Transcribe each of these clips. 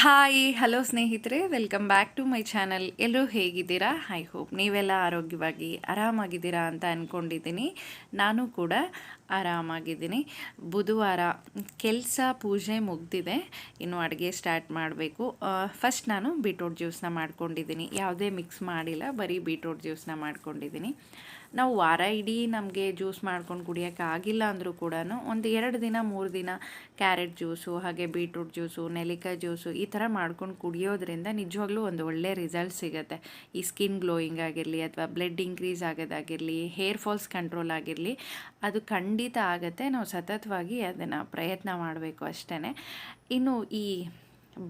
Hi hello ಸ್ನೇಹಿತರೆ welcome back to my channel ಎಲ್ಲರೂ ಹೇಗಿದ್ದೀರಾ? ಐ ಹೋಪ್ ನೀವೆಲ್ಲ ಆರೋಗ್ಯವಾಗಿ, ಆರಾಮಾಗಿದ್ದೀರಾ ಅಂತ ಅಂದ್ಕೊಂಡಿದ್ದೀನಿ ನಾನು ಕೂಡ ಆರಾಮಾಗಿದ್ದೀನಿ. ಬುಧವಾರ ಕೆಲಸ, ಪೂಜೆ ಮುಗ್ದಿದೆ. ಇನ್ನು ಅಡುಗೆ ಸ್ಟಾರ್ಟ್ ಮಾಡಬೇಕು. ಫಸ್ಟ್ ನಾನು ಬೀಟ್ರೋಟ್ ಜ್ಯೂಸನ್ನ ಮಾಡ್ಕೊಂಡಿದ್ದೀನಿ. ಯಾವುದೇ ಮಿಕ್ಸ್ ಮಾಡಿಲ್ಲ, ಬರೀ ಬೀಟ್ರೋಟ್ ಜ್ಯೂಸನ್ನ ಮಾಡ್ಕೊಂಡಿದ್ದೀನಿ. ನಾವು ವಾರ ಇಡೀ ನಮಗೆ ಜ್ಯೂಸ್ ಮಾಡ್ಕೊಂಡು ಕುಡಿಯೋಕ್ಕೆ ಆಗಿಲ್ಲ ಅಂದರೂ ಕೂಡ ಒಂದು ಎರಡು ದಿನ, ಮೂರು ದಿನ ಕ್ಯಾರೆಟ್ ಜ್ಯೂಸು ಹಾಗೆ ಬೀಟ್ರೂಟ್ ಜ್ಯೂಸು ನೆಲ್ಲಿಕಾಯಿ ಜ್ಯೂಸು ಈ ಥರ ಮಾಡ್ಕೊಂಡು ಕುಡಿಯೋದ್ರಿಂದ ನಿಜವಾಗ್ಲೂ ಒಂದು ಒಳ್ಳೆ ರಿಸಲ್ಟ್ ಸಿಗುತ್ತೆ. ಈ ಸ್ಕಿನ್ ಗ್ಲೋಯಿಂಗ್ ಆಗಿರಲಿ ಅಥವಾ ಬ್ಲಡ್ ಇನ್ಕ್ರೀಸ್ ಆಗೋದಾಗಿರಲಿ ಹೇರ್ ಫಾಲ್ಸ್ ಕಂಟ್ರೋಲ್ ಆಗಿರಲಿ, ಅದು ಖಂಡಿತ ಆಗುತ್ತೆ. ನಾವು ಸತತವಾಗಿ ಅದನ್ನು ಪ್ರಯತ್ನ ಮಾಡಬೇಕು ಅಷ್ಟೇ ಇನ್ನು ಈ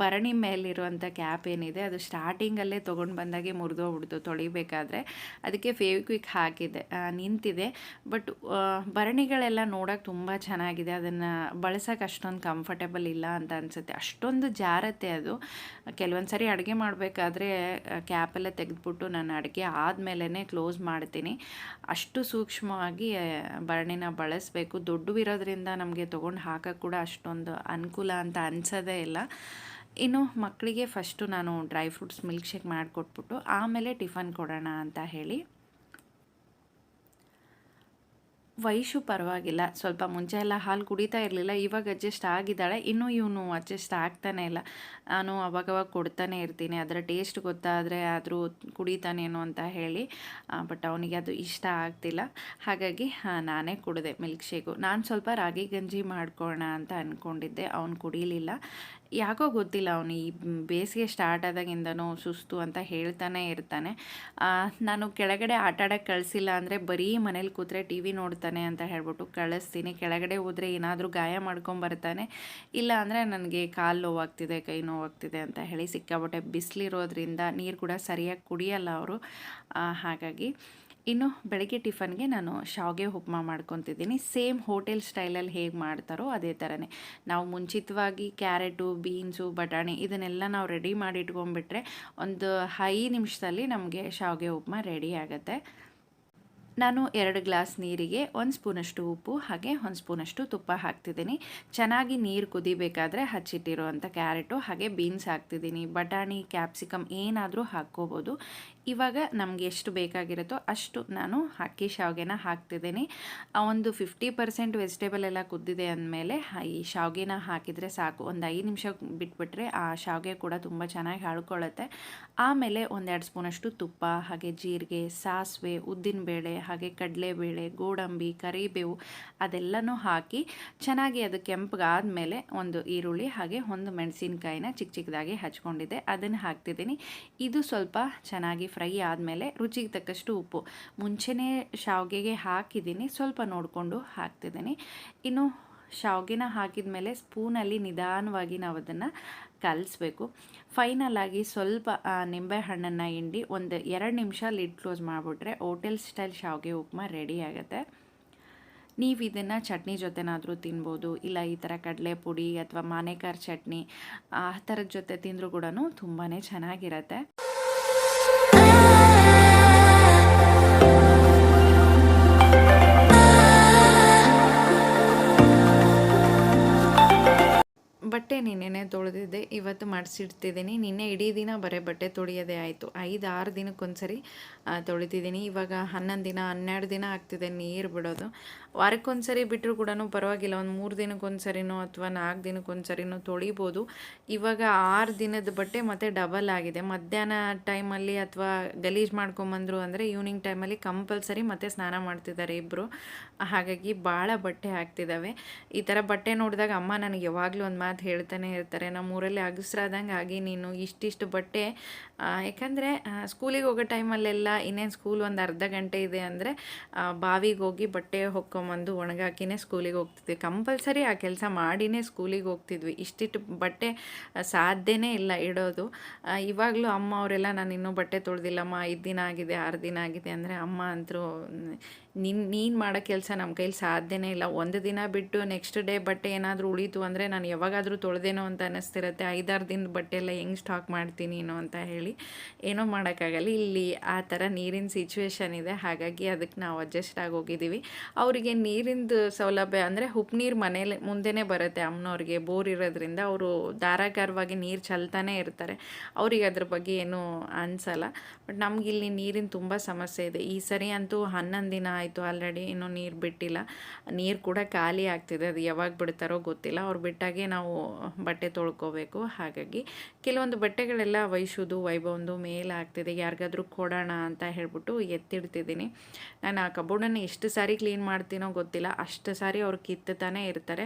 ಭರಣಿ ಮೇಲಿರುವಂಥ ಕ್ಯಾಪ್ ಏನಿದೆ, ಅದು ಸ್ಟಾರ್ಟಿಂಗಲ್ಲೇ ತೊಗೊಂಡು ಬಂದಾಗೆ ಮುರಿದೋಗ್ಬಿಡ್ತು ತೊಳಿಬೇಕಾದ್ರೆ. ಅದಕ್ಕೆ ಫೇವಿಕ್ವಿಕ್ ಹಾಕಿದೆ ನಿಂತಿದೆ. ಬಟ್ ಭರಣಿಗಳೆಲ್ಲ ನೋಡೋಕೆ ತುಂಬ ಚೆನ್ನಾಗಿದೆ. ಅದನ್ನು ಬಳಸೋಕೆ ಅಷ್ಟೊಂದು ಕಂಫರ್ಟೇಬಲ್ ಇಲ್ಲ ಅಂತ ಅನಿಸುತ್ತೆ. ಅಷ್ಟೊಂದು ಜಾರತ್ತೆ ಅದು. ಕೆಲವೊಂದು ಸರಿ ಅಡುಗೆ ಮಾಡಬೇಕಾದ್ರೆ ಕ್ಯಾಪೆಲ್ಲ ತೆಗೆದುಬಿಟ್ಟು ನಾನು ಅಡುಗೆ ಆದಮೇಲೆ ಕ್ಲೋಸ್ ಮಾಡ್ತೀನಿ. ಅಷ್ಟು ಸೂಕ್ಷ್ಮವಾಗಿ ಭರಣಿನ ಬಳಸಬೇಕು. ದೊಡ್ಡವಿರೋದ್ರಿಂದ ನಮಗೆ ತೊಗೊಂಡು ಹಾಕೋಕ್ಕೆ ಕೂಡ ಅಷ್ಟೊಂದು ಅನುಕೂಲ ಅಂತ ಅನ್ಸೋದೇ ಇಲ್ಲ. ಇನ್ನು ಮಕ್ಕಳಿಗೆ ಫಸ್ಟು ನಾನು ಡ್ರೈ ಫ್ರೂಟ್ಸ್ ಮಿಲ್ಕ್ ಶೇಕ್ ಮಾಡಿಕೊಟ್ಬಿಟ್ಟು ಆಮೇಲೆ ಟಿಫನ್ ಕೊಡೋಣ ಅಂತ ಹೇಳಿ. ವಯಸ್ಸು ಪರವಾಗಿಲ್ಲ. ಸ್ವಲ್ಪ ಮುಂಚೆ ಎಲ್ಲ ಹಾಲು ಕುಡಿತಾ ಇರಲಿಲ್ಲ. ಇವಾಗ ಅಡ್ಜಸ್ಟ್ ಆಗಿದ್ದಾಳೆ. ಇನ್ನೂ ಇವನು ಅಡ್ಜಸ್ಟ್ ಆಗ್ತಾನೆ ಇಲ್ಲ. ನಾನು ಅವಾಗವಾಗ ಕೊಡ್ತಾನೆ ಇರ್ತೀನಿ. ಅದರ ಟೇಸ್ಟ್ ಗೊತ್ತಾದರೆ ಆದರೂ ಕುಡಿತಾನೇನೋ ಅಂತ ಹೇಳಿ. ಬಟ್ ಅವನಿಗೆ ಅದು ಇಷ್ಟ ಆಗ್ತಿಲ್ಲ. ಹಾಗಾಗಿ ನಾನೇ ಕುಡಿದೆ ಮಿಲ್ಕ್ ಶೇಕು ನಾನು ಸ್ವಲ್ಪ ರಾಗಿ ಗಂಜಿ ಮಾಡ್ಕೊಳ್ಳೋಣ ಅಂತ ಅಂದ್ಕೊಂಡಿದ್ದೆ ಅವನು ಕುಡಿಲಿಲ್ಲ. ಯಾಕೋ ಗೊತ್ತಿಲ್ಲ ಅವನು ಈ ಬೇಸಿಗೆ ಸ್ಟಾರ್ಟ್ ಆದಾಗಿಂದನೂ ಸುಸ್ತು ಅಂತ ಹೇಳ್ತಾನೆ ಇರ್ತಾನೆ. ನಾನು ಕೆಳಗಡೆ ಆಟ ಆಡೋಕ್ಕೆ ಕಳಿಸಿಲ್ಲ ಅಂದರೆ ಬರೀ ಮನೇಲಿ ಕೂತ್ರೆ ಟಿ ವಿ ನೋಡ್ತಾನೆ ಅಂತ ಹೇಳ್ಬಿಟ್ಟು ಕಳಿಸ್ತೀನಿ. ಕೆಳಗಡೆ ಹೋದರೆ ಏನಾದರೂ ಗಾಯ ಮಾಡ್ಕೊಂಬರ್ತಾನೆ ಇಲ್ಲ ಅಂದರೆ ನನಗೆ ಕಾಲು ನೋವಾಗ್ತಿದೆ, ಕೈ ನೋವಾಗ್ತಿದೆ ಅಂತ ಹೇಳಿ ಸಿಕ್ಕಾಬಟ್ಟೆ ಬಿಸಿಲಿರೋದ್ರಿಂದ ನೀರು ಕೂಡ ಸರಿಯಾಗಿ ಕುಡಿಯಲ್ಲ ಅವರು. ಹಾಗಾಗಿ ಇನ್ನು ಬೆಳಗ್ಗೆ ಟಿಫನ್ಗೆ ನಾನು ಶಾವಿಗೆ ಉಪ್ಮಾ ಮಾಡ್ಕೊತಿದ್ದೀನಿ. ಸೇಮ್ ಹೋಟೆಲ್ ಸ್ಟೈಲಲ್ಲಿ ಹೇಗೆ ಮಾಡ್ತಾರೋ ಅದೇ ಥರನೇ ನಾವು ಮುಂಚಿತವಾಗಿ ಕ್ಯಾರೆಟು, ಬೀನ್ಸು, ಬಟಾಣಿ ಇದನ್ನೆಲ್ಲ ನಾವು ರೆಡಿ ಮಾಡಿ ಇಟ್ಕೊಂಡ್ಬಿಟ್ರೆ ಒಂದು ಐದು ನಿಮಿಷದಲ್ಲಿ ನಮಗೆ ಶಾವಿಗೆ ಉಪ್ಮಾ ರೆಡಿ ಆಗುತ್ತೆ. ನಾನು ಎರಡು ಗ್ಲಾಸ್ ನೀರಿಗೆ ಒಂದು ಸ್ಪೂನಷ್ಟು ಉಪ್ಪು, ಹಾಗೆ ಒಂದು ಸ್ಪೂನಷ್ಟು ತುಪ್ಪ ಹಾಕ್ತಿದ್ದೀನಿ. ಚೆನ್ನಾಗಿ ನೀರು ಕುದಿಬೇಕಾದ್ರೆ ಹಚ್ಚಿಟ್ಟಿರುವಂಥ ಕ್ಯಾರೆಟು, ಹಾಗೆ ಬೀನ್ಸ್ ಹಾಕ್ತಿದ್ದೀನಿ. ಬಟಾಣಿ, ಕ್ಯಾಪ್ಸಿಕಮ್ ಏನಾದರೂ ಹಾಕ್ಕೋಬೋದು. ಇವಾಗ ನಮಗೆ ಎಷ್ಟು ಬೇಕಾಗಿರುತ್ತೋ ಅಷ್ಟು ನಾನು ಅಕ್ಕಿ ಶಾವಿಗೆನ ಹಾಕ್ತಿದ್ದೀನಿ. ಒಂದು ಫಿಫ್ಟಿ ಪರ್ಸೆಂಟ್ ವೆಜಿಟೇಬಲ್ ಎಲ್ಲ ಕುದ್ದಿದೆ ಅಂದಮೇಲೆ ಈ ಶಾವಿಗೆನ ಹಾಕಿದರೆ ಸಾಕು. ಒಂದು ಐದು ನಿಮಿಷ ಬಿಟ್ಬಿಟ್ರೆ ಆ ಶಾವಿಗೆ ಕೂಡ ತುಂಬ ಚೆನ್ನಾಗಿ ಹಾಳ್ಕೊಳ್ಳುತ್ತೆ ಆಮೇಲೆ ಒಂದೆರಡು ಸ್ಪೂನಷ್ಟು ತುಪ್ಪ, ಹಾಗೆ ಜೀರಿಗೆ, ಸಾಸಿವೆ, ಉದ್ದಿನಬೇಳೆ ಹಾಗೆ ಕಡಲೆಬೇಳೆ, ಗೋಡಂಬಿ, ಕರಿಬೇವು ಅದೆಲ್ಲನೂ ಹಾಕಿ ಚೆನ್ನಾಗಿ ಅದು ಕೆಂಪಗಾದ್ಮೇಲೆ ಒಂದು ಈರುಳ್ಳಿ ಹಾಗೆ ಒಂದು ಮೆಣಸಿನ್ಕಾಯಿನ ಚಿಕ್ಕ ಚಿಕ್ಕದಾಗಿ ಹಚ್ಕೊಂಡಿದ್ದೆ. ಅದನ್ನು ಹಾಕ್ತಿದ್ದೀನಿ. ಇದು ಸ್ವಲ್ಪ ಚೆನ್ನಾಗಿ ಫ್ರೈ ಆದಮೇಲೆ ರುಚಿಗೆ ತಕ್ಕಷ್ಟು ಉಪ್ಪು. ಮುಂಚೆನೇ ಶಾವಿಗೆಗೆ ಹಾಕಿದ್ದೀನಿ. ಸ್ವಲ್ಪ ನೋಡಿಕೊಂಡು ಹಾಕ್ತಿದ್ದೀನಿ. ಇನ್ನು ಶಾವಿಗೆನ ಹಾಕಿದ ಮೇಲೆ ಸ್ಪೂನಲ್ಲಿ ನಿಧಾನವಾಗಿ ನಾವು ಅದನ್ನು ಕಲಿಸ್ಬೇಕು. ಫೈನಲ್ ಸ್ವಲ್ಪ ನಿಂಬೆ ಹಣ್ಣನ್ನು ಹಿಂಡಿ ಒಂದು ಎರಡು ನಿಮಿಷ ಲಿಡ್ ಕ್ಲೋಸ್ ಮಾಡಿಬಿಟ್ರೆ ಹೋಟೆಲ್ ಸ್ಟೈಲ್ ಶಾವಿಗೆ ಉಪ್ಮಾ ರೆಡಿ ಆಗುತ್ತೆ. ನೀವು ಇದನ್ನು ಚಟ್ನಿ ಜೊತೆನಾದರೂ ತಿನ್ಬೋದು, ಇಲ್ಲ ಈ ಥರ ಕಡಲೆ ಪುಡಿ ಅಥವಾ ಮಾನೆಕಾರ್ ಚಟ್ನಿ, ಆ ಥರದ ಜೊತೆ ತಿಂದರೂ ಕೂಡ ತುಂಬಾ ಚೆನ್ನಾಗಿರತ್ತೆ. ಬಟ್ಟೆ ನಿನ್ನೆನೆ ತೊಳೆದಿದ್ದೆ, ಇವತ್ತು ಮಾಡಿಸಿಡ್ತಿದ್ದೀನಿ. ನಿನ್ನೆ ಇಡೀ ದಿನ ಬರೀ ಬಟ್ಟೆ ತೊಳೆಯೋದೇ ಆಯಿತು. ಐದು, ಆರು ದಿನಕ್ಕೊಂದ್ಸರಿ ಸರಿ ತೊಳಿತಿದ್ದೀನಿ. ಇವಾಗ ಹನ್ನೊಂದು ದಿನ, ಹನ್ನೆರಡು ದಿನ ಆಗ್ತಿದೆ ನೀರು ಬಿಡೋದು. ವಾರಕ್ಕೊಂದ್ಸರಿ ಬಿಟ್ಟರು ಕೂಡ ಪರವಾಗಿಲ್ಲ. ಒಂದು ಮೂರು ದಿನಕ್ಕೊಂದ್ಸರಿನೋ ಅಥವಾ ನಾಲ್ಕು ದಿನಕ್ಕೊಂದ್ಸರಿನೋ ತೊಳಿಬೋದು. ಇವಾಗ ಆರು ದಿನದ ಬಟ್ಟೆ ಮತ್ತೆ ಡಬಲ್ ಆಗಿದೆ. ಮಧ್ಯಾಹ್ನ ಟೈಮಲ್ಲಿ ಅಥವಾ ಗಲೀಜು ಮಾಡ್ಕೊಂಬಂದರು ಅಂದರೆ ಈವ್ನಿಂಗ್ ಟೈಮಲ್ಲಿ ಕಂಪಲ್ಸರಿ ಮತ್ತೆ ಸ್ನಾನ ಮಾಡ್ತಿದ್ದಾರೆ ಇಬ್ಬರು ಹಾಗಾಗಿ ಭಾಳ ಬಟ್ಟೆ ಹಾಕ್ತಿದ್ದಾವೆ ಈ ಥರ ಬಟ್ಟೆ ನೋಡಿದಾಗ ಅಮ್ಮ ನನಗೆ ಯಾವಾಗಲೂ ಒಂದು ಮಾತು ಹೇಳ್ತಾನೆ ಇರ್ತಾರೆ. ನಮ್ಮೂರಲ್ಲಿ ಅಗಸ್ರಾದಂಗೆ ಆಗಿ ನೀನು ಇಷ್ಟಿಷ್ಟು ಬಟ್ಟೆ ಯಾಕಂದರೆ ಸ್ಕೂಲಿಗೆ ಹೋಗೋ ಟೈಮಲ್ಲೆಲ್ಲ ಇನ್ನೇನು ಸ್ಕೂಲ್ ಒಂದು ಅರ್ಧ ಗಂಟೆ ಇದೆ ಅಂದರೆ ಬಾವಿಗೆ ಹೋಗಿ ಬಟ್ಟೆ ಹೊಕ್ಕೊಂಬಂದು ಒಣಗಾಕಿನೇ ಸ್ಕೂಲಿಗೆ ಹೋಗ್ತಿದ್ವಿ. ಕಂಪಲ್ಸರಿ ಆ ಕೆಲಸ ಮಾಡಿನೇ ಸ್ಕೂಲಿಗೆ ಹೋಗ್ತಿದ್ವಿ. ಇಷ್ಟಿಟ್ಟು ಬಟ್ಟೆ ಸಾಧ್ಯನೇ ಇಲ್ಲ ಇಡೋದು. ಇವಾಗಲೂ ಅಮ್ಮ ಅವರೆಲ್ಲ, ನಾನು ಇನ್ನೂ ಬಟ್ಟೆ ತೊಳೆದಿಲ್ಲಮ್ಮ, ಐದು ದಿನ ಆಗಿದೆ, ಆರು ದಿನ ಆಗಿದೆ. ಅಂದರೆ ಅಮ್ಮ ಅಂತರೂ ನಿನ್, ನೀನು ಮಾಡೋ ಕೆಲಸ ನಮ್ಮ ಕೈಲಿ ಸಾಧ್ಯನೇ ಇಲ್ಲ. ಒಂದು ದಿನ ಬಿಟ್ಟು ನೆಕ್ಸ್ಟ್ ಡೇ ಬಟ್ಟೆ ಏನಾದರೂ ಉಳೀತು ಅಂದರೆ ನಾನು ಯಾವಾಗಾದರೂ ತೊಳೆದೇನೋ ಅಂತ ಅನ್ನಿಸ್ತಿರತ್ತೆ ಐದಾರು ದಿನದ ಬಟ್ಟೆ ಎಲ್ಲ ಹೆಂಗೆ ಸ್ಟಾಕ್ ಮಾಡ್ತೀನಿ ಅಂತ ಹೇಳಿ. ಏನೋ ಮಾಡೋಕ್ಕಾಗಲ್ಲ ಇಲ್ಲಿ ಆ ಥರ ನೀರಿನ ಸಿಚುವೇಶನ್ ಇದೆ. ಹಾಗಾಗಿ ಅದಕ್ಕೆ ನಾವು ಅಡ್ಜಸ್ಟ್ ಆಗಿ ಹೋಗಿದ್ದೀವಿ. ಅವರಿಗೆ ನೀರಿಂದು ಸೌಲಭ್ಯ ಅಂದರೆ ಉಪ್ಪು ನೀರು ಮನೇಲಿ ಮುಂದೆನೇ ಬರುತ್ತೆ ಅಮ್ಮನವ್ರಿಗೆ. ಬೋರ್ ಇರೋದ್ರಿಂದ ಅವರು ಧಾರಾಕಾರವಾಗಿ ನೀರು ಚಲ್ತಾನೆ ಇರ್ತಾರೆ. ಅವ್ರಿಗೆ ಅದ್ರ ಬಗ್ಗೆ ಏನೂ ಅನಿಸಲ್ಲ. ಬಟ್ ನಮಗಿಲ್ಲಿ ನೀರಿನ ತುಂಬ ಸಮಸ್ಯೆ ಇದೆ. ಈ ಸರಿ ಅಂತೂ ಹನ್ನೊಂದು ದಿನ ಆಯಿತು ಆಲ್ರೆಡಿ ಇನ್ನೂ ನೀರು ಬಿಟ್ಟಿಲ್ಲ. ನೀರು ಕೂಡ ಖಾಲಿ ಆಗ್ತಿದೆ. ಅದು ಯಾವಾಗ ಬಿಡ್ತಾರೋ ಗೊತ್ತಿಲ್ಲ. ಅವ್ರು ಬಿಟ್ಟಾಗೆ ನಾವು ಬಟ್ಟೆ ತೊಳ್ಕೋಬೇಕು. ಹಾಗಾಗಿ ಕೆಲವೊಂದು ಬಟ್ಟೆಗಳೆಲ್ಲ ವೈಶುದು ವೈಭವಂದು ಮೇಲ್ ಆಗ್ತಿದೆ, ಯಾರಿಗಾದ್ರೂ ಕೊಡೋಣ ಅಂತ ಹೇಳ್ಬಿಟ್ಟು ಎತ್ತಿಡ್ತಿದ್ದೀನಿ. ನಾನು ಆ ಕಬೋರ್ಡನ್ನು ಎಷ್ಟು ಸಾರಿ ಕ್ಲೀನ್ ಮಾಡ್ತೀನೋ ಗೊತ್ತಿಲ್ಲ, ಅಷ್ಟು ಸಾರಿ ಅವ್ರು ಕಿತ್ತುತ್ತಾನೆ ಇರ್ತಾರೆ.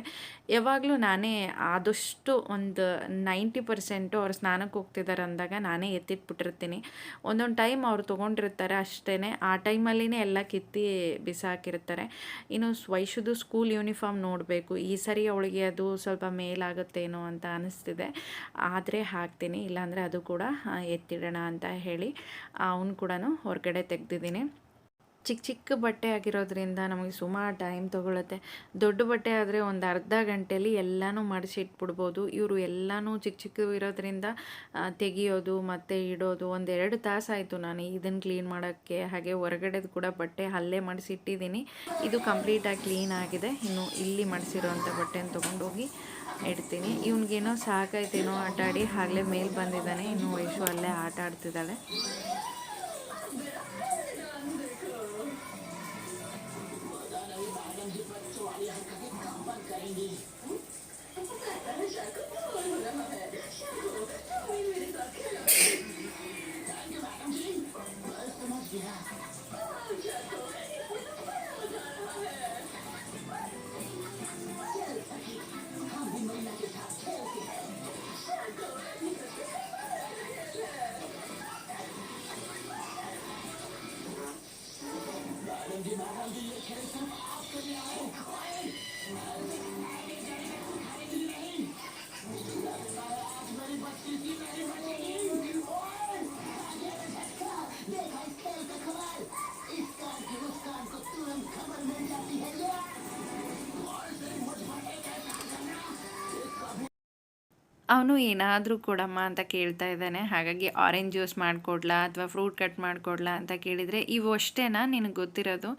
ಯಾವಾಗಲೂ ನಾನೇ ಆದಷ್ಟು ಒಂದು ನೈಂಟಿ ಪರ್ಸೆಂಟು ಅವ್ರು ಸ್ನಾನಕ್ಕೆ ಹೋಗ್ತಿದ್ದಾರೆ ಅಂದಾಗ ನಾನೇ ಎತ್ತಿಟ್ಬಿಟ್ಟಿರ್ತೀನಿ. ಒಂದೊಂದು ಟೈಮ್ ಅವ್ರು ತೊಗೊಂಡಿರ್ತಾರೆ ಅಷ್ಟೇ ಆ ಟೈಮಲ್ಲಿನೇ ಎಲ್ಲ ಕಿತ್ತಿ ಬಿಸಾಕಿರ್ತಾರೆ. ಇನ್ನು ವೈಶುದು ಸ್ಕೂಲ್ ಯೂನಿಫಾರ್ಮ್ ನೋಡಬೇಕು, ಈ ಸರಿ ಅವಳಿಗೆ ಅದು ಸ್ವಲ್ಪ ಮೇಲಾಗುತ್ತೇನೋ ಅಂತ ಅನಿಸ್ತಿದೆ. ಆದರೆ ಹಾಕ್ತೀನಿ, ಇಲ್ಲಾಂದರೆ ಅದು ಕೂಡ ಎತ್ತಿಡೋಣ ಅಂತ ಹೇಳಿ ಅವನು ಕೂಡ ಹೊರಗಡೆ ತೆಗೆದಿದ್ದೀನಿ. ಚಿಕ್ಕ ಚಿಕ್ಕ ಬಟ್ಟೆ ಆಗಿರೋದ್ರಿಂದ ನಮಗೆ ಸುಮಾರು ಟೈಮ್ ತೊಗೊಳುತ್ತೆ. ದೊಡ್ಡ ಬಟ್ಟೆ ಆದರೆ ಒಂದು ಅರ್ಧ ಗಂಟೆಯಲ್ಲಿ ಎಲ್ಲನೂ ಮಡಿಸಿ ಇಟ್ಬಿಡ್ಬೋದು. ಇವರು ಎಲ್ಲನೂ ಚಿಕ್ಕ ಚಿಕ್ಕ ಇರೋದ್ರಿಂದ ತೆಗಿಯೋದು ಮತ್ತು ಇಡೋದು ಒಂದೆರಡು ತಾಸಾಯಿತು ನಾನು ಇದನ್ನು ಕ್ಲೀನ್ ಮಾಡೋಕ್ಕೆ. ಹಾಗೆ ಹೊರಗಡೆದು ಕೂಡ ಬಟ್ಟೆ ಅಲ್ಲೇ ಮಡಿಸಿಟ್ಟಿದ್ದೀನಿ ಇದು ಕಂಪ್ಲೀಟಾಗಿ ಕ್ಲೀನ್ ಆಗಿದೆ. ಇನ್ನು ಇಲ್ಲಿ ಮಡಿಸಿರೋಂಥ ಬಟ್ಟೆನ ತೊಗೊಂಡೋಗಿ ಇಡ್ತೀನಿ. ಇವ್ನಿಗೇನೋ ಸಾಕೈತೇನೋ ಆಟ ಆಡಿ ಆಗಲೇ ಮೇಲೆ ಬಂದಿದ್ದಾನೆ. ಇನ್ನು ವಯಸ್ಸು ಅಲ್ಲೇ ಆಟ ಆಡ್ತಿದ್ದಾಳೆ ಅವನು ಏನಾದರೂ ಕೊಡಮ್ಮ ಅಂತ ಕೇಳ್ತಾ ಇದ್ದಾನೆ. ಹಾಗಾಗಿ ಆರೆಂಜ್ ಜ್ಯೂಸ್ ಮಾಡಿಕೊಡ್ಲಾ ಅಥವಾ ಫ್ರೂಟ್ ಕಟ್ ಮಾಡಿಕೊಡ್ಲಾ ಅಂತ ಕೇಳಿದರೆ, ಇವು ಅಷ್ಟೇನಾ ನಿನಗೆ ಗೊತ್ತಿರೋದು?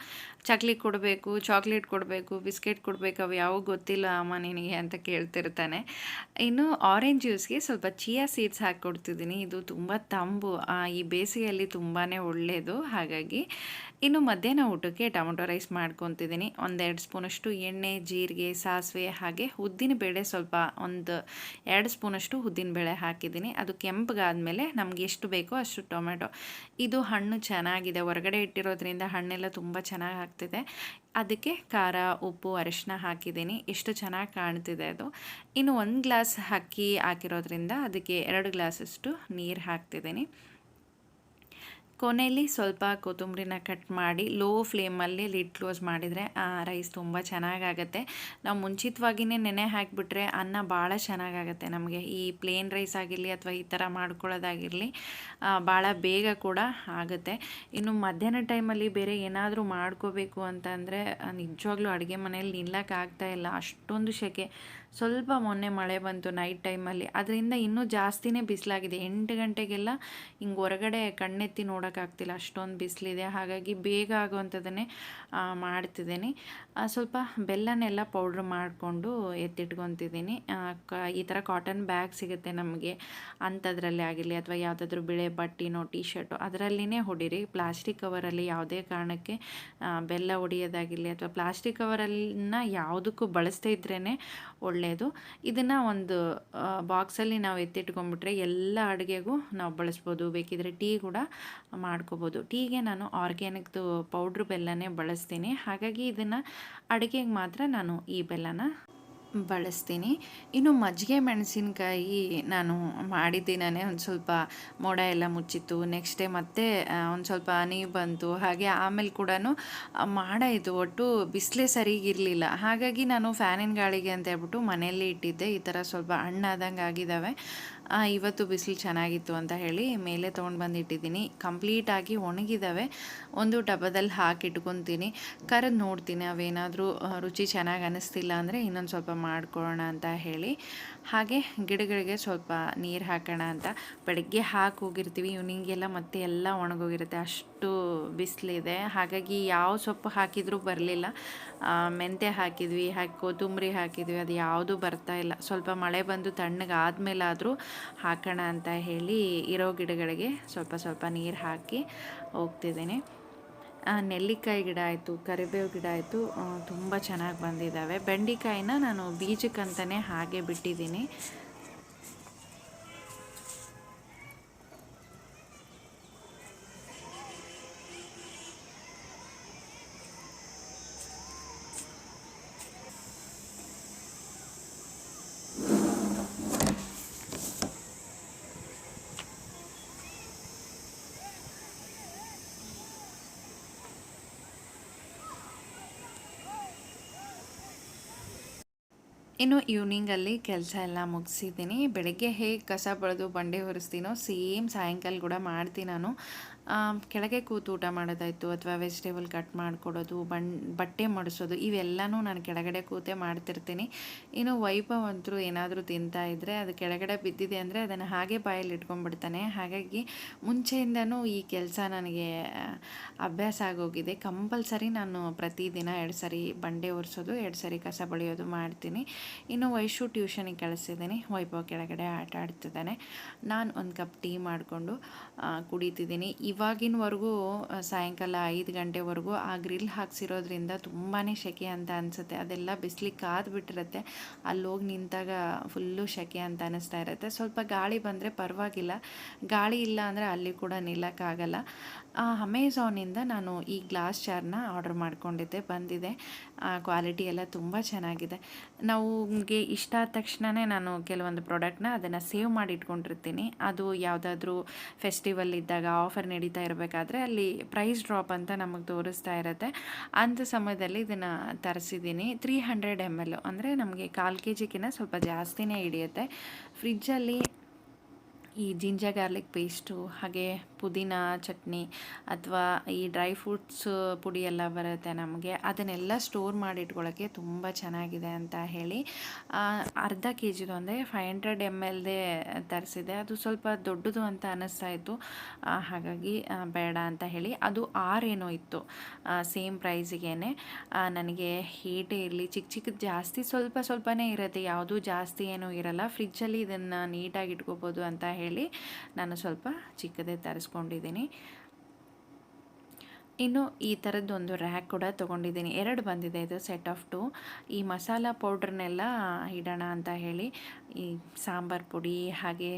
ಚಕ್ಲಿ ಕೊಡಬೇಕು ಚಾಕ್ಲೇಟ್ ಕೊಡಬೇಕು ಬಿಸ್ಕೆಟ್ ಕೊಡಬೇಕು, ಅವು ಯಾವ ಗೊತ್ತಿಲ್ಲ ಅಮ್ಮ ನಿನಗೆ ಅಂತ ಕೇಳ್ತಿರ್ತಾನೆ. ಇನ್ನು ಆರೆಂಜ್ ಜ್ಯೂಸ್ಗೆ ಸ್ವಲ್ಪ ಚಿಯಾ ಸೀಡ್ಸ್ ಹಾಕ್ಕೊಡ್ತಿದ್ದೀನಿ ಇದು ತುಂಬ ತಂಬು ಈ ಬೇಸಿಗೆಯಲ್ಲಿ ತುಂಬಾ ಒಳ್ಳೆಯದು ಹಾಗಾಗಿ ಇನ್ನು ಮಧ್ಯಾಹ್ನ ಊಟಕ್ಕೆ ಟೊಮೊಟೊ ರೈಸ್ ಮಾಡ್ಕೊತಿದ್ದೀನಿ. ಒಂದೆರಡು ಸ್ಪೂನಷ್ಟು ಎಣ್ಣೆ, ಜೀರಿಗೆ, ಸಾಸಿವೆ ಹಾಗೆ ಉದ್ದಿನ ಬೇಳೆ ಸ್ವಲ್ಪ ಒಂದು ಎರಡು ಸ್ಪೂನಷ್ಟು ಉದ್ದಿನ ಬೇಳೆ ಹಾಕಿದ್ದೀನಿ. ಅದು ಕೆಂಪಗಾದ್ಮೇಲೆ ನಮ್ಗೆ ಎಷ್ಟು ಬೇಕೋ ಅಷ್ಟು ಟೊಮೆಟೊ. ಇದು ಹಣ್ಣು ಚೆನ್ನಾಗಿದೆ. ಹೊರಗಡೆ ಇಟ್ಟಿರೋದ್ರಿಂದ ಹಣ್ಣೆಲ್ಲ ತುಂಬ ಚೆನ್ನಾಗಿ ಆಗ್ತಿದೆ. ಅದಕ್ಕೆ ಖಾರ, ಉಪ್ಪು ಅರಿಶಿನ ಹಾಕಿದ್ದೀನಿ. ಎಷ್ಟು ಚೆನ್ನಾಗಿ ಕಾಣ್ತಿದೆ ಅದು. ಇನ್ನು ಒಂದು ಗ್ಲಾಸ್ ಅಕ್ಕಿ ಹಾಕಿರೋದ್ರಿಂದ ಅದಕ್ಕೆ ಎರಡು ಗ್ಲಾಸಷ್ಟು ನೀರು ಹಾಕ್ತಿದ್ದೀನಿ. ಕೊನೆಯಲ್ಲಿ ಸ್ವಲ್ಪ ಕೊತ್ತಂಬರಿನ ಕಟ್ ಮಾಡಿ ಲೋ ಫ್ಲೇಮಲ್ಲಿ ಲಿಡ್ ಕ್ಲೋಸ್ ಮಾಡಿದರೆ, ಆ ರೈಸ್ ತುಂಬ ಚೆನ್ನಾಗಾಗತ್ತೆ. ನಾವು ಮುಂಚಿತವಾಗಿಯೇ ನೆನೆ ಹಾಕಿಬಿಟ್ರೆ ಅನ್ನ ಭಾಳ ಚೆನ್ನಾಗಾಗತ್ತೆ ನಮಗೆ. ಈ ಪ್ಲೇನ್ ರೈಸ್ ಆಗಿರಲಿ ಅಥವಾ ಈ ಥರ ಮಾಡ್ಕೊಳ್ಳೋದಾಗಿರಲಿ ಭಾಳ ಬೇಗ ಕೂಡ ಆಗುತ್ತೆ. ಇನ್ನು ಮಧ್ಯಾಹ್ನ ಟೈಮಲ್ಲಿ ಬೇರೆ ಏನಾದರೂ ಮಾಡ್ಕೋಬೇಕು ಅಂತಂದರೆ, ನಿಜವಾಗ್ಲೂ ಅಡುಗೆ ಮನೆಯಲ್ಲಿ ನಿಲ್ಲಕ್ಕಾಗ್ತಾ ಇಲ್ಲ. ಅಷ್ಟೊಂದು ಸೆಕೆ ಸ್ವಲ್ಪ ಮೊನ್ನೆ ಮಳೆ ಬಂತು ನೈಟ್ ಟೈಮಲ್ಲಿ ಅದರಿಂದ ಇನ್ನೂ ಜಾಸ್ತಿನೇ ಬಿಸಿಲಾಗಿದೆ. ಎಂಟು ಗಂಟೆಗೆಲ್ಲ ಹಿಂಗೆ ಹೊರಗಡೆ ಕಣ್ಣೆತ್ತಿ ನೋಡೋಕ್ಕಾಗ್ತಿಲ್ಲ ಅಷ್ಟೊಂದು ಬಿಸಿಲಿದೆ. ಹಾಗಾಗಿ ಬೇಗ ಆಗುವಂಥದ್ದನ್ನೇ ಮಾಡ್ತಿದ್ದೀನಿ. ಸ್ವಲ್ಪ ಬೆಲ್ಲನೆಲ್ಲ ಪೌಡ್ರ್ ಮಾಡಿಕೊಂಡು ಎತ್ತಿಟ್ಕೊತಿದ್ದೀನಿ. ಈ ಥರ ಕಾಟನ್ ಬ್ಯಾಗ್ ಸಿಗುತ್ತೆ ನಮಗೆ. ಅಂಥದ್ರಲ್ಲಿ ಆಗಿರಲಿ ಅಥವಾ ಯಾವುದಾದ್ರೂ ಬಿಳೆ ಬಟ್ಟಿನೋ ಟೀ ಶರ್ಟು ಅದರಲ್ಲಿನೇ ಹೊಡಿರಿ. ಪ್ಲಾಸ್ಟಿಕ್ ಕವರಲ್ಲಿ ಯಾವುದೇ ಕಾರಣಕ್ಕೆ ಬೆಲ್ಲ ಹೊಡಿಯೋದಾಗಿರಲಿ ಅಥವಾ ಪ್ಲಾಸ್ಟಿಕ್ ಕವರನ್ನ ಯಾವುದಕ್ಕೂ ಬಳಸದೇ ಇದ್ರೇ ಒಳ್ಳೆಯದು ಇದನ್ನು ಒಂದು ಬಾಕ್ಸಲ್ಲಿ ನಾವು ಎತ್ತಿಟ್ಕೊಂಡ್ಬಿಟ್ರೆ ಎಲ್ಲ ಅಡುಗೆಗೂ ನಾವು ಬಳಸ್ಬೋದು. ಬೇಕಿದ್ರೆ ಟೀ ಕೂಡ ಮಾಡ್ಕೋಬೋದು. ಟೀಗೆ ನಾನು ಆರ್ಗ್ಯಾನಿಕ್ದು ಪೌಡ್ರ್ ಬೆಲ್ಲನೇ ಬಳಸ್ತೀನಿ. ಹಾಗಾಗಿ ಇದನ್ನು ಅಡುಗೆಗೆ ಮಾತ್ರ ನಾನು ಈ ಬೆಲ್ಲನ ಬಳಸ್ತೀನಿ. ಇನ್ನು ಮಜ್ಜಿಗೆ ಮೆಣಸಿನ್ಕಾಯಿ ನಾನು ಮಾಡಿದ್ದೀನೇ ಒಂದು ಸ್ವಲ್ಪ ಮೋಡ ಎಲ್ಲ ಮುಚ್ಚಿತ್ತು. ನೆಕ್ಸ್ಟ್ ಡೇ ಮತ್ತೆ ಒಂದು ಸ್ವಲ್ಪ ಹನಿ ಬಂತು. ಹಾಗೆ ಆಮೇಲೆ ಕೂಡ ಮಾಡ ಇದು ಒಟ್ಟು ಬಿಸಿಲೇ ಸರಿಗಿರಲಿಲ್ಲ. ಹಾಗಾಗಿ ನಾನು ಫ್ಯಾನಿನ ಗಾಳಿಗೆ ಅಂತ ಹೇಳ್ಬಿಟ್ಟು ಮನೆಯಲ್ಲಿ ಇಟ್ಟಿದ್ದೆ. ಈ ಥರ ಸ್ವಲ್ಪ ಹಣ್ಣಾದಂಗೆ ಆಗಿದ್ದಾವೆ ಇವತ್ತು ಬಿಸಿಲು ಚೆನ್ನಾಗಿತ್ತು ಅಂತ ಹೇಳಿ ಮೇಲೆ ತೊಗೊಂಡು ಬಂದಿಟ್ಟಿದ್ದೀನಿ. ಕಂಪ್ಲೀಟಾಗಿ ಒಣಗಿದ್ದಾವೆ ಒಂದು ಡಬ್ಬದಲ್ಲಿ ಹಾಕಿ ಇಟ್ಕೊತೀನಿ ಕರೆದು ನೋಡ್ತೀನಿ ಅವೇನಾದರೂ ರುಚಿ ಚೆನ್ನಾಗಿ ಅನ್ನಿಸ್ತಿಲ್ಲ ಅಂದರೆ ಇನ್ನೊಂದು ಸ್ವಲ್ಪ ಮಾಡ್ಕೊಳ್ಳೋಣ ಅಂತ ಹೇಳಿ. ಹಾಗೆ ಗಿಡಗಳಿಗೆ ಸ್ವಲ್ಪ ನೀರು ಹಾಕೋಣ ಅಂತ. ಬೆಳಗ್ಗೆ ಹಾಕಿ ಹೋಗಿರ್ತೀವಿ. ಇವ್ನಿಂಗೆಲ್ಲ ಮತ್ತೆ ಎಲ್ಲ ಒಣಗೋಗಿರುತ್ತೆ. ಅಷ್ಟು ಬಿಸಿಲಿದೆ. ಹಾಗಾಗಿ ಯಾವ ಸೊಪ್ಪು ಹಾಕಿದರೂ ಬರಲಿಲ್ಲ. ಮೆಂತ್ಯ ಹಾಕಿದ್ವಿ, ಹಾಕಿ ಕೊತ್ತಂಬರಿ ಹಾಕಿದ್ವಿ, ಅದು ಯಾವುದೂ ಬರ್ತಾ ಇಲ್ಲ. ಸ್ವಲ್ಪ ಮಳೆ ಬಂದು ತಣ್ಣಗೆ ಆದಮೇಲಾದರೂ ಹಾಕೋಣ ಅಂತ ಹೇಳಿ ಇರೋ ಗಿಡಗಳಿಗೆ ಸ್ವಲ್ಪ ಸ್ವಲ್ಪ ನೀರು ಹಾಕಿ ಹೋಗ್ತಿದ್ದೀನಿ. ನೆಲ್ಲಿಕಾಯಿ ಗಿಡ ಆಯಿತು, ಕರಿಬೇವು ಗಿಡ ಆಯಿತು ತುಂಬ ಚೆನ್ನಾಗಿ ಬಂದಿದ್ದಾವೆ. ಬೆಂಡೆಕಾಯಿನ ನಾನು ಬೀಜಕ್ಕಂತಲೇ ಹಾಗೆ ಬಿಟ್ಟಿದ್ದೀನಿ. ಇನ್ನು ಈವ್ನಿಂಗಲ್ಲಿ ಕೆಲಸ ಎಲ್ಲ ಮುಗಿಸಿದ್ದೀನಿ. ಬೆಳಗ್ಗೆ ಹೇಗೆ ಕಸ ಬಳಿದು ಬಂಡೆ ಒರೆಸ್ತೀನೋ ಸೇಮ್ ಸಾಯಂಕಾಲ ಕೂಡ ಮಾಡ್ತೀನಿ ನಾನು. ಕೆಳಗೆ ಕೂತು ಊಟ ಮಾಡೋದಾಯಿತು, ಅಥವಾ ವೆಜಿಟೇಬಲ್ ಕಟ್ ಮಾಡಿಕೊಡೋದು, ಬಣ್, ಬಟ್ಟೆ ಮಡಿಸೋದು, ಇವೆಲ್ಲನೂ ನಾನು ಕೆಳಗಡೆ ಕೂತೆ ಮಾಡ್ತಿರ್ತೀನಿ. ಇನ್ನು ವೈಭವ್ ಅಂತೂ ಏನಾದರೂ ತಿಂತಾ ಇದ್ದರೆ ಅದು ಕೆಳಗಡೆ ಬಿದ್ದಿದೆ ಅಂದರೆ ಅದನ್ನು ಹಾಗೆ ಬಾಯಲ್ಲಿ ಇಟ್ಕೊಂಡ್ಬಿಡ್ತಾನೆ. ಹಾಗಾಗಿ ಮುಂಚೆಯಿಂದನೂ ಈ ಕೆಲಸ ನನಗೆ ಅಭ್ಯಾಸ ಆಗೋಗಿದೆ. ಕಂಪಲ್ಸರಿ ನಾನು ಪ್ರತಿದಿನ ಎರಡು ಸರಿ ಬಂಡೆ ಒರೆಸೋದು, ಎರಡು ಸರಿ ಕಸ ಬಳಿಯೋದು ಮಾಡ್ತೀನಿ. ಇನ್ನು ವೈಶು ಟ್ಯೂಷನಿಗೆ ಕಳಿಸಿದ್ದೀನಿ. ವೈಭವ್ ಕೆಳಗಡೆ ಆಟ ಆಡ್ತಿದ್ದಾನೆ. ನಾನು ಒಂದು ಕಪ್ ಟೀ ಮಾಡಿಕೊಂಡು ಕುಡಿತಿದ್ದೀನಿ. ಇವಾಗಿನವರೆಗೂ ಸಾಯಂಕಾಲ ಐದು ಗಂಟೆವರೆಗೂ ಆ ಗ್ರಿಲ್ ಹಾಕ್ಸಿರೋದ್ರಿಂದ ತುಂಬಾ ಸೆಕೆ ಅಂತ ಅನಿಸುತ್ತೆ. ಅದೆಲ್ಲ ಬಿಸಿಲಿಗೆ ಕಾದ್ಬಿಟ್ಟಿರುತ್ತೆ ಅಲ್ಲಿ ಹೋಗಿ ನಿಂತಾಗ ಫುಲ್ಲು ಸೆಕೆ ಅಂತ ಅನ್ನಿಸ್ತಾ ಇರುತ್ತೆ. ಸ್ವಲ್ಪ ಗಾಳಿ ಬಂದರೆ ಪರವಾಗಿಲ್ಲ. ಗಾಳಿ ಇಲ್ಲ ಅಂದರೆ ಅಲ್ಲಿ ಕೂಡ ನಿಲ್ಲಕ್ಕಾಗಲ್ಲ. ಅಮೆಝಾನಿಂದ ನಾನು ಈ ಗ್ಲಾಸ್ ಚಾರ್ನ ಆರ್ಡರ್ ಮಾಡ್ಕೊಂಡಿದ್ದೆ, ಬಂದಿದೆ. ಕ್ವಾಲಿಟಿ ಎಲ್ಲ ತುಂಬ ಚೆನ್ನಾಗಿದೆ. ನಮಗೆ ಇಷ್ಟ ಆದ ತಕ್ಷಣವೇ ನಾನು ಕೆಲವೊಂದು ಪ್ರಾಡಕ್ಟ್ನ ಅದನ್ನು ಸೇವ್ ಮಾಡಿ ಇಟ್ಕೊಂಡಿರ್ತೀನಿ ಅದು ಯಾವುದಾದ್ರೂ ಫೆಸ್ಟಿವಲ್ ಇದ್ದಾಗ ಆಫರ್ ನಡೀತಾ ಇರಬೇಕಾದ್ರೆ ಅಲ್ಲಿ ಪ್ರೈಸ್ ಡ್ರಾಪ್ ಅಂತ ನಮಗೆ ತೋರಿಸ್ತಾ ಇರುತ್ತೆ. ಅಂಥ ಸಮಯದಲ್ಲಿ ಇದನ್ನು ತರಿಸಿದ್ದೀನಿ. ತ್ರೀ ಹಂಡ್ರೆಡ್ ಎಂ ಎಲ್ ಅಂದರೆ ನಮಗೆ ಕಾಲು ಕೆ ಜಿಗಿನ್ನ ಸ್ವಲ್ಪ ಜಾಸ್ತಿನೇ ಹಿಡಿಯುತ್ತೆ. ಫ್ರಿಜ್ಜಲ್ಲಿ ಈ ಜಿಂಜರ್ ಗಾರ್ಲಿಕ್ ಪೇಸ್ಟು, ಹಾಗೆ ಪುದೀನ ಚಟ್ನಿ ಅಥವಾ ಈ ಡ್ರೈ ಫ್ರೂಟ್ಸ್ ಪುಡಿ ಎಲ್ಲ ಬರುತ್ತೆ ನಮಗೆ. ಅದನ್ನೆಲ್ಲ ಸ್ಟೋರ್ ಮಾಡಿ ಇಟ್ಕೊಳ್ಳೋಕ್ಕೆ ತುಂಬ ಚೆನ್ನಾಗಿದೆ ಅಂತ ಹೇಳಿ. ಅರ್ಧ ಕೆ ಜಿದು ಅಂದರೆ ಫೈವ್ ಹಂಡ್ರೆಡ್ ಎಂ ಎಲ್ದೇ ತರಿಸಿದೆ. ಅದು ಸ್ವಲ್ಪ ದೊಡ್ಡದು ಅಂತ ಅನ್ನಿಸ್ತಾ ಇತ್ತು. ಹಾಗಾಗಿ ಬೇಡ ಅಂತ ಹೇಳಿ. ಅದು ಆರೇನೋ ಇತ್ತು. ಸೇಮ್ ಪ್ರೈಸಿಗೇನೆ ನನಗೆ ಹೀಟೇ ಇರಲಿ. ಚಿಕ್ಕ ಚಿಕ್ಕದು ಜಾಸ್ತಿ ಸ್ವಲ್ಪ ಸ್ವಲ್ಪನೇ ಇರುತ್ತೆ. ಯಾವುದೂ ಜಾಸ್ತಿ ಏನೂ ಇರಲ್ಲ. ಫ್ರಿಜ್ಜಲ್ಲಿ ಇದನ್ನು ನೀಟಾಗಿ ಇಟ್ಕೋಬೋದು ಅಂತ ನಾನು ಸ್ವಲ್ಪ ಚಿಕ್ಕದೇ ತರಿಸ್ಕೊಂಡಿದ್ದೀನಿ. ಇನ್ನು ಈ ಥರದ್ದೊಂದು ರ್ಯಾಕ್ ಕೂಡ ತೊಗೊಂಡಿದ್ದೀನಿ. ಎರಡು ಬಂದಿದೆ ಇದು ಸೆಟ್ ಆಫ್ ಟು ಈ ಮಸಾಲ ಪೌಡ್ರನ್ನೆಲ್ಲ ಇಡೋಣ ಅಂತ ಹೇಳಿ ಈ ಸಾಂಬಾರು ಪುಡಿ ಹಾಗೆ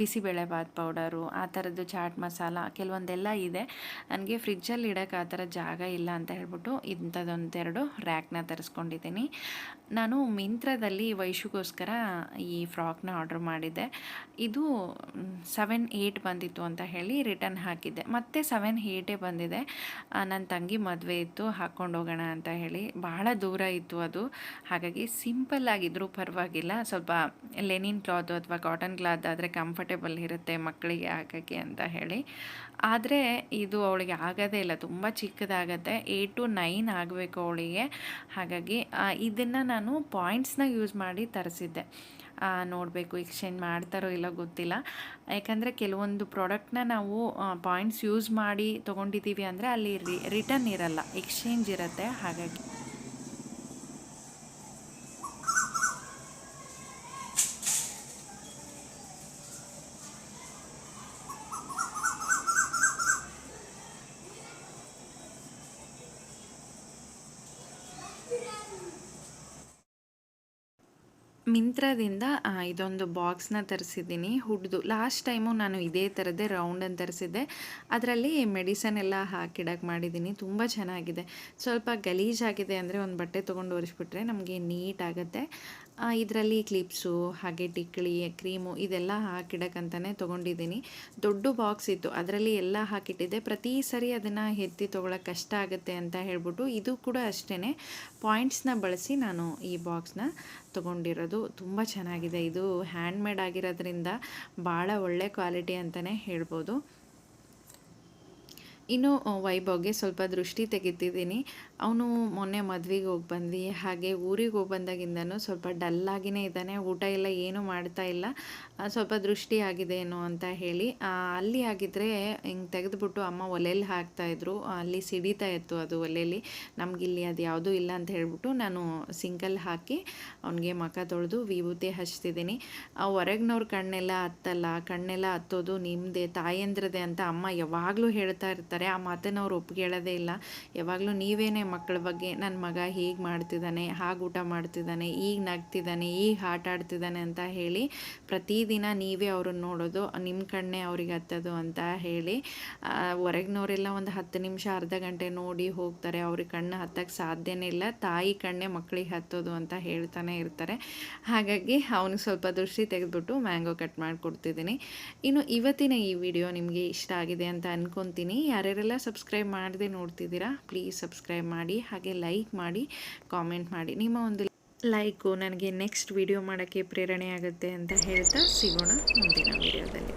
ಬಿಸಿಬೇಳೆಬಾತ್ ಪೌಡರು, ಆ ಥರದ್ದು ಚಾಟ್ ಮಸಾಲ ಕೆಲವೊಂದೆಲ್ಲ ಇದೆ. ನನಗೆ ಫ್ರಿಜ್ಜಲ್ಲಿ ಇಡೋಕ್ಕೆ ಆ ಥರ ಜಾಗ ಇಲ್ಲ ಅಂತ ಹೇಳ್ಬಿಟ್ಟು ಇಂಥದ್ದೊಂದೆರಡು ರ್ಯಾಕ್ನ ತರಿಸ್ಕೊಂಡಿದ್ದೀನಿ. ನಾನು ಮಿಂತ್ರದಲ್ಲಿ ವೈಶುಗೋಸ್ಕರ ಈ ಫ್ರಾಕ್ನ ಆರ್ಡ್ರ್ ಮಾಡಿದ್ದೆ. ಇದು ಸೆವೆನ್ ಏಯ್ಟ್ ಬಂದಿತ್ತು ಅಂತ ಹೇಳಿ ರಿಟರ್ನ್ ಹಾಕಿದ್ದೆ. ಮತ್ತೆ ಸೆವೆನ್ ಏಯ್ಟೇ ಬಂದಿದೆ. ನನ್ನ ತಂಗಿ ಮದುವೆ ಇತ್ತು, ಹಾಕ್ಕೊಂಡು ಹೋಗೋಣ ಅಂತ ಹೇಳಿ. ಬಹಳ ದೂರ ಇತ್ತು ಅದು. ಹಾಗಾಗಿ ಸಿಂಪಲ್ ಆಗಿದ್ರೂ ಪರವಾಗಿಲ್ಲ. ಸ್ವಲ್ಪ ಲೆನಿನ್ ಕ್ಲಾತು ಅಥವಾ ಕಾಟನ್ ಕ್ಲಾತ್ ಆದರೆ ಕಂಫರ್ಟೇಬಲ್ ಇರುತ್ತೆ ಮಕ್ಕಳಿಗೆ ಹಾಕೋಕ್ಕೆ ಅಂತ ಹೇಳಿ. ಆದರೆ ಇದು ಅವಳಿಗೆ ಆಗೋದೇ ಇಲ್ಲ, ತುಂಬ ಚಿಕ್ಕದಾಗತ್ತೆ ಏಯ್ಟ್ ಟು ನೈನ್ ಆಗಬೇಕು ಅವಳಿಗೆ. ಹಾಗಾಗಿ ಇದನ್ನು ನಾನು ಪಾಯಿಂಟ್ಸ್ನ ಯೂಸ್ ಮಾಡಿ ತರಿಸಿದ್ದೆ. ನೋಡಬೇಕು ಎಕ್ಸ್ಚೇಂಜ್ ಮಾಡ್ತಾರೋ ಇಲ್ಲ ಗೊತ್ತಿಲ್ಲ. ಯಾಕಂದರೆ ಕೆಲವೊಂದು ಪ್ರಾಡಕ್ಟ್ನ ನಾವು ಪಾಯಿಂಟ್ಸ್ ಯೂಸ್ ಮಾಡಿ ತೊಗೊಂಡಿದ್ದೀವಿ ಅಂದರೆ ಅಲ್ಲಿ ರಿಟರ್ನ್ ಇರಲ್ಲ ಎಕ್ಸ್ಚೇಂಜ್ ಇರುತ್ತೆ ಹಾಗಾಗಿ. ಮಿಂತ್ರದಿಂದ ಇದೊಂದು ಬಾಕ್ಸ್ನ ತರಿಸಿದ್ದೀನಿ. ಹುಡ್ದು, ಲಾಸ್ಟ್ ಟೈಮು ನಾನು ಇದೇ ಥರದ್ದೇ ರೌಂಡನ್ನು ತರಿಸಿದ್ದೆ. ಅದರಲ್ಲಿ ಮೆಡಿಸನ್ ಎಲ್ಲ ಹಾಕಿಡಕ್ಕೆ ಮಾಡಿದ್ದೀನಿ. ತುಂಬ ಚೆನ್ನಾಗಿದೆ. ಸ್ವಲ್ಪ ಗಲೀಜಾಗಿದೆ ಅಂದರೆ ಒಂದು ಬಟ್ಟೆ ತೊಗೊಂಡು ಒರೆಸ್ಬಿಟ್ರೆ ನಮಗೆ ನೀಟ್ ಆಗುತ್ತೆ ಇದರಲ್ಲಿ ಕ್ಲಿಪ್ಸು, ಹಾಗೆ ಟಿಕ್ಳಿ, ಕ್ರೀಮು ಇದೆಲ್ಲ ಹಾಕಿಡಕ್ಕಂತಲೇ ತೊಗೊಂಡಿದ್ದೀನಿ. ದೊಡ್ಡ ಬಾಕ್ಸ್ ಇತ್ತು. ಅದರಲ್ಲಿ ಎಲ್ಲ ಹಾಕಿಟ್ಟಿದ್ದೆ. ಪ್ರತಿ ಸರಿ ಅದನ್ನು ಎತ್ತಿ ತೊಗೊಳಕ್ಕೆ ಕಷ್ಟ ಆಗುತ್ತೆ ಅಂತ ಹೇಳ್ಬಿಟ್ಟು ಇದು ಕೂಡ ಅಷ್ಟೇ ಪಾಯಿಂಟ್ಸ್ನ ಬಳಸಿ ನಾನು ಈ ಬಾಕ್ಸ್ನ ತೊಗೊಂಡಿರೋದು. ತುಂಬ ಚೆನ್ನಾಗಿದೆ. ಇದು ಹ್ಯಾಂಡ್ಮೇಡ್ ಆಗಿರೋದ್ರಿಂದ ಭಾಳ ಒಳ್ಳೆ ಕ್ವಾಲಿಟಿ ಅಂತಲೇ ಹೇಳ್ಬೋದು. ಇನ್ನು ವೈಭವ್ಗೆ ಸ್ವಲ್ಪ ದೃಷ್ಟಿ ತೆಗಿತಿದ್ದೀನಿ. ಅವನು ಮೊನ್ನೆ ಮದ್ವೆಗೆ ಹೋಗಿ ಬಂದ್ವಿ. ಹಾಗೆ ಊರಿಗೆ ಹೋಗಿ ಬಂದಾಗಿಂದನೂ ಸ್ವಲ್ಪ ಡಲ್ಲಾಗಿನೇ ಇದ್ದಾನೆ. ಊಟ ಎಲ್ಲ ಏನೂ ಮಾಡ್ತಾ ಇಲ್ಲ. ಸ್ವಲ್ಪ ದೃಷ್ಟಿ ಏನೋ ಅಂತ ಹೇಳಿ. ಅಲ್ಲಿ ಆಗಿದ್ದರೆ ಹಿಂಗೆ ತೆಗೆದುಬಿಟ್ಟು ಅಮ್ಮ ಒಲೆಯಲ್ಲಿ ಹಾಕ್ತಾಯಿದ್ರು ಅಲ್ಲಿ ಸಿಡಿತಾ ಇತ್ತು ಅದು ಒಲೆಯಲ್ಲಿ ನಮಗಿಲ್ಲಿ ಅದು ಯಾವುದೂ ಇಲ್ಲ ಅಂತ ಹೇಳಿಬಿಟ್ಟು ನಾನು ಸಿಂಕಲ್ಲಿ ಹಾಕಿ ಅವನಿಗೆ ಮಖ ತೊಳೆದು ವಿಭೂತಿ ಹಚ್ತಿದ್ದೀನಿ. ಹೊರಗಿನವ್ರ ಕಣ್ಣೆಲ್ಲ ಹತ್ತಲ್ಲ. ಕಣ್ಣೆಲ್ಲ ಹತ್ತೋದು ನಿಮ್ಮದೇ ತಾಯಂದ್ರದೇ ಅಂತ ಅಮ್ಮ ಯಾವಾಗಲೂ ಹೇಳ್ತಾ ಇರ್ತಾರೆ. ಆ ಮಾತನ್ನು ಅವ್ರು ಒಪ್ಪಿಗೆ ಇಲ್ಲ. ಯಾವಾಗಲೂ ನೀವೇನೇ ಮಕ್ಕಳ ಬಗ್ಗೆ ನನ್ನ ಮಗ ಹೀಗೆ ಮಾಡ್ತಿದ್ದಾನೆ ಹಾಗೆ ಊಟ ಮಾಡ್ತಿದ್ದಾನೆ ಈಗ ನಗ್ತಿದ್ದಾನೆ ಈಗ ಆಟ ಆಡ್ತಿದ್ದಾನೆ ಅಂತ ಹೇಳಿ ಪ್ರತಿದಿನ ನೀವೇ ಅವ್ರನ್ನ ನೋಡೋದು ನಿಮ್ಮ ಕಣ್ಣೇ ಅವ್ರಿಗೆ ಹತ್ತೋದು ಅಂತ ಹೇಳಿ ಹೊರಗಿನವರೆಲ್ಲ ಒಂದು ಹತ್ತು ನಿಮಿಷ ಅರ್ಧ ಗಂಟೆ ನೋಡಿ ಹೋಗ್ತಾರೆ. ಅವ್ರಿಗೆ ಕಣ್ಣು ಹತ್ತಕ್ಕೆ ಸಾಧ್ಯನೇ ಇಲ್ಲ. ತಾಯಿ ಕಣ್ಣೇ ಮಕ್ಕಳಿಗೆ ಹತ್ತೋದು ಅಂತ ಹೇಳ್ತಾನೆ ಇರ್ತಾರೆ. ಹಾಗಾಗಿ ಅವನಿಗೆ ಸ್ವಲ್ಪ ದೃಷ್ಟಿ ತೆಗೆದುಬಿಟ್ಟು ಮ್ಯಾಂಗೋ ಕಟ್ ಮಾಡಿಕೊಡ್ತಿದ್ದೀನಿ ಇನ್ನು ಇವತ್ತಿನ ಈ ವಿಡಿಯೋ ನಿಮಗೆ ಇಷ್ಟ ಆಗಿದೆ ಅಂತ ಅಂದ್ಕೊತೀನಿ ಯಾರ್ಯಾರೆಲ್ಲ ಸಬ್ಸ್ಕ್ರೈಬ್ ಮಾಡದೆ ನೋಡ್ತಿದ್ದೀರಾ, ಪ್ಲೀಸ್ ಸಬ್ಸ್ಕ್ರೈಬ್ ಮಾಡಿ ಹಾಗೆ ಲೈಕ್ ಮಾಡಿ ಕಾಮೆಂಟ್ ಮಾಡಿ. ನಿಮ್ಮ ಒಂದು ಲೈಕು ನನಗೆ ನೆಕ್ಸ್ಟ್ ವಿಡಿಯೋ ಮಾಡೋಕ್ಕೆ ಪ್ರೇರಣೆ ಆಗುತ್ತೆ ಅಂತ ಹೇಳ್ತಾ ಸಿಗೋಣ ಮುಂದಿನ ವಿಡಿಯೋದಲ್ಲಿ